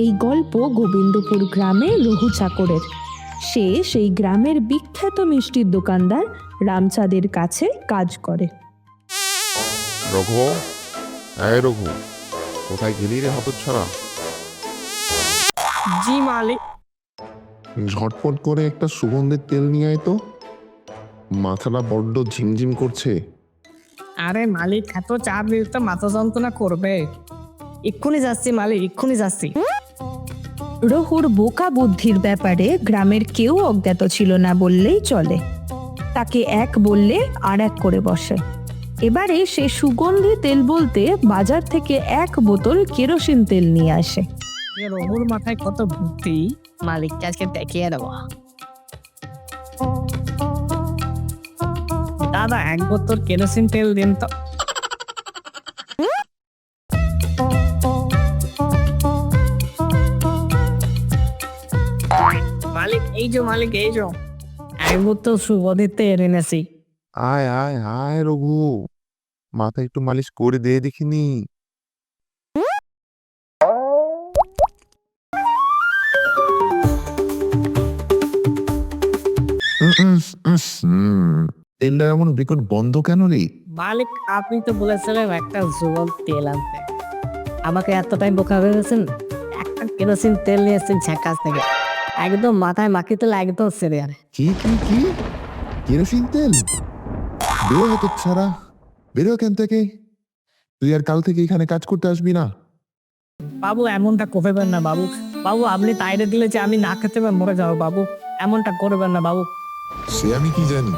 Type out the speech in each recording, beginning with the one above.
এই গল্প গোবিন্দপুর গ্রামে রঘু চাকরের। সে সেই গ্রামের বিখ্যাত মিষ্টির দোকানদার রামচাঁদের কাছে কাজ করে। রঘু এই রঘু কোথায় গেলি রে হতচ্ছাড়া? জি মালিক। ঝটপট করে একটা সুগন্ধের তেল নিয়ে আয় তো। মাথাটা বড্ড ঝিমঝিম করছে। আরে মালিক এত চাপ দিলে তো মাথা যন্ত্রণা করবে। এক্ষুনি যাচ্ছি মালিক এক্ষুনি যাচ্ছি। রহুর বোকা বুদ্ধির ব্যাপারে গ্রামের কেউ অজ্ঞাত ছিল না বললেই চলে। তাকে এক বললে আর এক করে বসে। এবারে সে সুগন্ধি তেল বলতে বাজার থেকে এক বোতল কেরোসিন তেল নিয়ে আসে। যে রঘুর মাথায় কত বুদ্ধি মালিককে আজকে দেখিয়ে দেবো। দাদা এক বোতল কেরোসিন তেল দিন তো। এই যে মালিক এই যে এক বোতল সুগন্ধি তেল এনেছি আয় আয় আয় রঘু মাথা একটু মালিশ করে দিয়ে দেখিনি তেলটা এমন বিকট বন্ধ কেন রে মালিক আপনি তো বলেছিলেন একটা সুগন্ধ তেল আনতে আমাকে এত টাইম বোকা ভেবেছেন একটা কেরোসিন তেল নিয়ে এসেছেন ঝাঁকাস থেকে একদম মাথায় মাখি তেল একদম সেরে আর কি কি কি? কেরোসিন তেল? বেরো হতো ছাড়া। বেরো এখান থেকে। তুই আর কাল থেকে এখানে কাজ করতে আসবি না। বাবু এমনটা করবেন না বাবু। বাবু আপনি তাইরে দিলে যে আমি না খেতে পারে মরে যাব বাবু। এমনটা করবেন না বাবু। সে আমি কি জানি?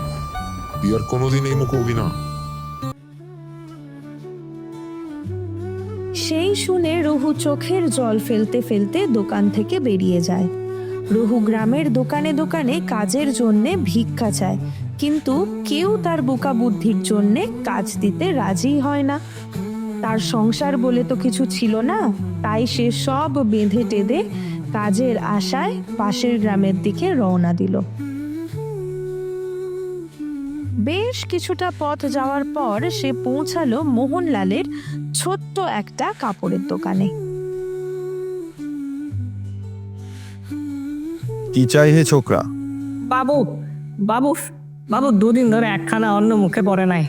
তুই আর কোনোদিন এই মুখ হবি না। সেই শুনে রঘু চোখের জল ফেলতে ফেলতে দোকান থেকে বেরিয়ে যায়। রঘু গ্রামের দোকানে দোকানে কাজের জন্যে ভিক্ষা চায়। কিন্তু কেউ তার বোকা বুদ্ধির জন্যে কাজ দিতে রাজি হয় না। তার সংসার বলে তো কিছু ছিল না, তাই সে সব বেঁধে টেঁধে কাজের আশায় পাশের গ্রামের দিকে রওনা দিল। বেশ কিছুটা পথ যাওয়ার পর সে পৌঁছালো মোহনলালের ছোট্ট একটা কাপড়ের দোকানে। কি চাই হে ছোকরা? বাবু বাবু বাবু দুদিন ধরে একখানা অন্য মুখে পড়ে নাই।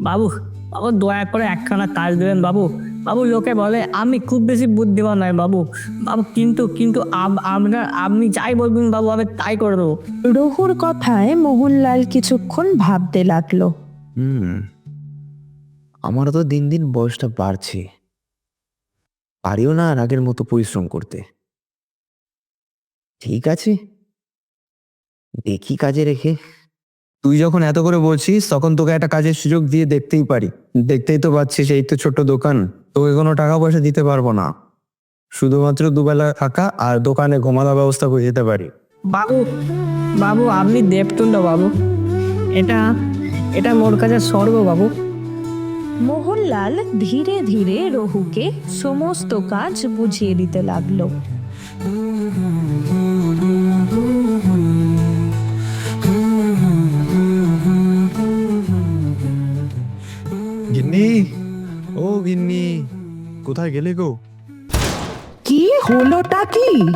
বাবু বাবু দয়া করে একখানা কাজ দেবেন বাবু। বাবু লোকে বলে আমি খুব বেশি বুদ্ধিমান নয় বাবু। বাবু কিন্তু কিন্তু আপনার আপনি যাই বলবেন বাবু আমি তাই করে দেবো। রঘুর কথায় মোহনলাল কিছুক্ষণ ভাবতে লাগল। হুম আমারও তো দিন দিন বয়সটা বাড়ছে। পারিও না আর আগের মতো পরিশ্রম করতে। ঠিক আছে। দেখি কাজে রেখে। তুই যখন এত করে বলছিস তখন তোকে একটা কাজের সুযোগ দিয়ে দেখতেই পারি। দেখতেই তো পাচ্ছিস এই তো ছোট্ট দোকান। তোকে কোনো টাকা পয়সা দিতে পারব না। শুধুমাত্র দুবেলা থাকা আর দোকানে ঘুমানোর ব্যবস্থা করে দিতে পারি। বাবু বাবু আপনি দেবতুল্য বাবু। এটা এটা মোর কাছে স্বর্গ বাবু। মোহনলাল ধীরে ধীরে রহুকে সমস্ত কাজ বুঝিয়ে দিতে লাগল। গিন্নি ও গিন্নি কোথায় গেলে গো? কি হলোটা কি?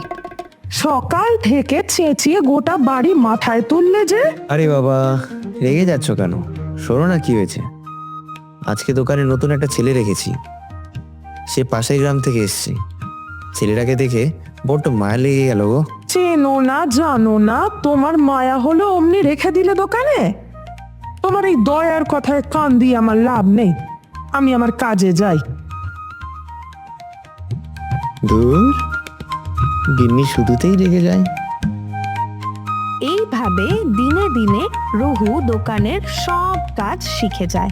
সকাল থেকে চেঁচিয়ে গোটা বাড়ি মাথায় তুললে যে। আরে বাবা রেগে যাচ্ছ কেন? শোনো না কি হয়েছে। আজকে দোকানে নতুন একটা ছেলে রেখেছি। সে পাশের গ্রাম থেকে এসছে। ছেলেটাকে দেখে বড্ড মায়া লেগে গেল গো। চেনো না জানো না তোমার মায়া হলো অমনি রেখে দিলে দোকানে? তোমার এই দয়ার কথায় কান দিয়ে আমার লাভ নেই। আমি আমার কাজে যাই। দূর গিন্নি শুধুতেই রেগে যায়। এইভাবে দিনে দিনে রঘু দোকানের সব কাজ শিখে যায়।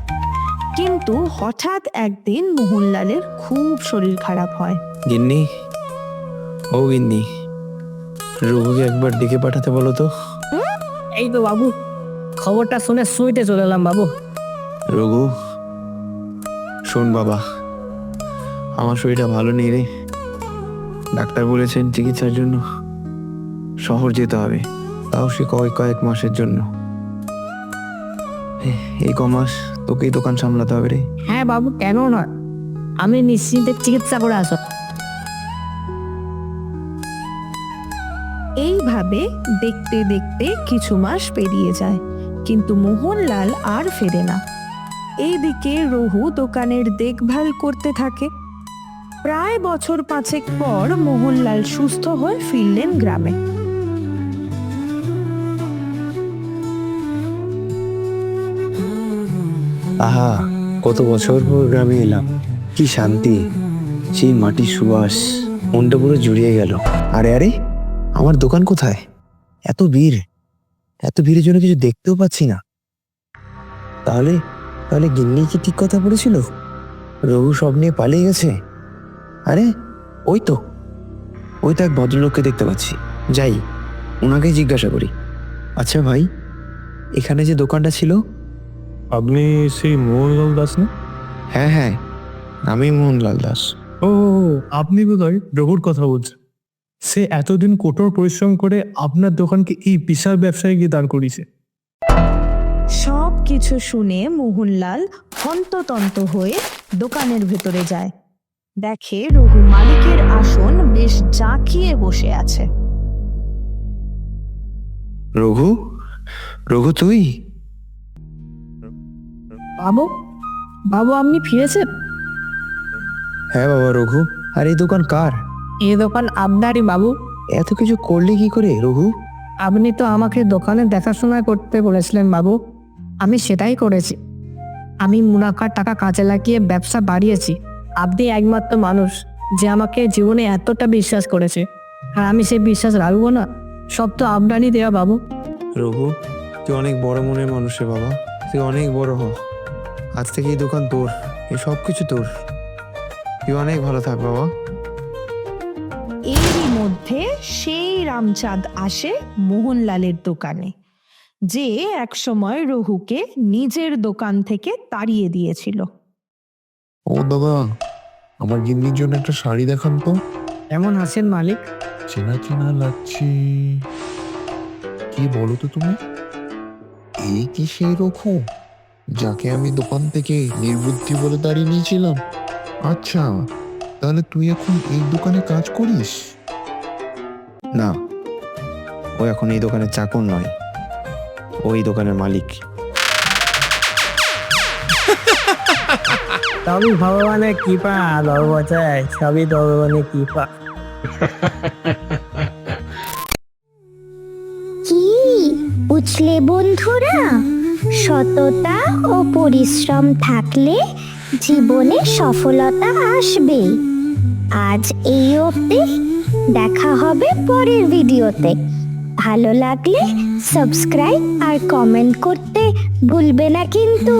কিন্তু হঠাৎ একদিন মোহনলালের খুব শরীর খারাপ হয়। গিন্নি ও গিন্নি রঘুকে একবার ডেকে পাঠাতে বলো তো। এই তো বাবু খবরটা শুনে শুইতে চলে এলাম বাবু। রঘু শোন বাবা আমার শরীরটা ভালো নেই রে। ডাক্তার বলেছেন চিকিৎসার জন্য শহর যেতে হবে তাও সে কয়েক কয়েক মাসের জন্য। এই ক মাস তোকেই দোকান সামলাতে হবে রে। হ্যাঁ বাবু কেন নয়? আমি নিশ্চিন্তে চিকিৎসা করে আসো এইভাবে দেখতে দেখতে কিছু মাস পেরিয়ে যায় কিন্তু মোহনলাল আর ফেরে না। এইদিকে রঘু দোকানের দেখভাল করতে থাকে। প্রায় বছর পাঁচেক পর মোহনলাল সুস্থ হয়ে ফিরলেন গ্রামে। আহা কত বছর পর গ্রামে এলাম। কি শান্তি সেই মাটির সুবাস মনটা পুরো জুড়িয়ে গেল। আরে আরে আমার দোকান কোথায়? এত ভিড়। এত ভিড়ের জন্য কিছু দেখতেও পাচ্ছি না। তাহলে তাহলে গিন্নি কি ঠিক কথা বলেছিল? রঘু সব নিয়ে পালিয়ে গেছে? আরে ওই তো। ওই তো এক ভদ্রলোককে দেখতে পাচ্ছি। যাই ওনাকে জিজ্ঞাসা করি। আচ্ছা ভাই এখানে যে দোকানটা ছিল? আপনি সেই মোহনলাল দাস না? হ্যাঁ হ্যাঁ। আমি মোহনলাল দাস। ও আপনি বোধহয় রঘুর কথা বলছেন। সে এতদিন কঠোর পরিশ্রম করে আপনার দোকানকে এই বিশাল ব্যবসায় গিয়ে দাঁড় করিয়েছে সব কিছু শুনে মোহনলাল হন্ততন্ত হয়ে দোকানের ভেতরে যায়। দেখে রঘু মালিকের আসন বেশ জাঁকিয়ে বসে আছে। রঘু? রঘু তুই? বাবু? বাবু আপনি ফিরেছেন? হ্যাঁ বাবা রঘু। আর এই দোকান কার? এই দোকান আপনারই বাবু। এত কিছু করলি কি করে রঘু? আপনি তো আমাকে দোকানে দেখাশোনা করতে বলেছিলেন বাবু। আমি সেটাই করেছি। আমি মুনাফার টাকা কাজে লাগিয়ে ব্যবসা বাড়িয়েছি। আপনি একমাত্র মানুষ যে আমাকে জীবনে এতটা বিশ্বাস করেছে। আর আমি সেই বিশ্বাস রাখব না। সব তো আপনারই দেওয়া বাবু। রঘু তুই অনেক বড় মনের মানুষ রে বাবা। তুই অনেক বড় হ। আজ থেকে এই দোকান তোর এই সব কিছু তোর। তুই অনেক ভালো থাক বাবা। মধ্যে সেই রামচাঁদ আসে মোহনলালের দোকানে যে একসময় রহুকে নিজের দোকান থেকে তাড়িয়ে দিয়েছিল। ও দাদা আমার গিন্নির জন্য একটা শাড়ি দেখান তো। কেমন আছেন মালিক? চেনা চেনা লাগছে। কি বলো তো তুমি? এই কি সেই রকম যাকে আমি দোকান থেকে নির্বুদ্ধি বলে দাঁড়িয়ে নিয়েছিলাম? আচ্ছা তাহলে তুই এখন এই দোকানে কাজ করিস? না ও এখন এই দোকানের চাকর নয়। ওই দোকানের মালিক। সবই ভগবানের কৃপা দরবাজায় সবই ভগবানের কৃপা। কি বুঝলে বন্ধুরা? সততা ও পরিশ্রম থাকলে জীবনে সফলতা আসবে আজ এই অবধি দেখা হবে পরের ভিডিওতে। ভালো লাগলে সাবস্ক্রাইব আর কমেন্ট করতে ভুলবে না কিন্তু।